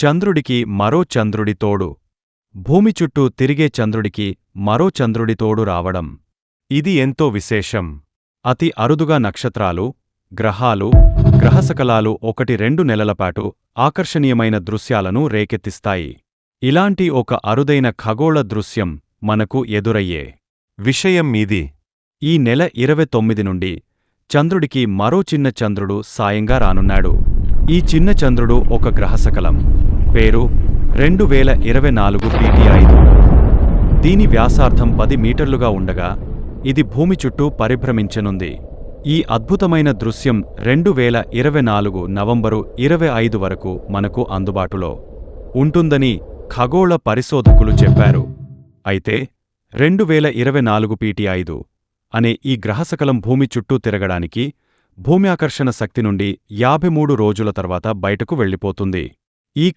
చంద్రుడికి మరో చంద్రుడి తోడు. భూమి చుట్టూ తిరిగే చంద్రుడికి మరో చంద్రుడి తోడు రావడం. ఇది ఎంతో విశేషం. అతి అరుదుగా నక్షత్రాలు గ్రహాలు గ్రహసకలాలు ఒకటి రెండు నెలలపాటు ఆకర్షణీయమైన దృశ్యాలను రేకెత్తిస్తాయి. ఇలాంటి ఒక అరుదైన ఖగోళ దృశ్యం మనకు ఎదురయ్యే విషయం ఇది. ఈ నెల ఇరవై తొమ్మిది నుండి చంద్రుడికి మరో చిన్న చంద్రుడు సాయంగా రానున్నాడు. ఈ చిన్న చంద్రుడు ఒక గ్రహసకలం పేరు రెండు వేల ఇరవై నాలుగు పీటీ ఐదు. దీని వ్యాసార్థం పది మీటర్లుగా ఉండగా ఇది భూమి చుట్టూ పరిభ్రమించనుంది. ఈ అద్భుతమైన దృశ్యం రెండు వేల ఇరవై నాలుగు నవంబరు ఇరవై ఐదు వరకు మనకు అందుబాటులో ఉంటుందని ఖగోళ పరిశోధకులు చెప్పారు. అయితే రెండు వేల ఇరవై నాలుగు పీటీ ఐదు అనే ఈ గ్రహసకలం భూమి చుట్టూ తిరగడానికి భూమ్యాకర్షణ శక్తి నుండి యాభై మూడు రోజుల తర్వాత బయటకు వెళ్ళిపోతుంది.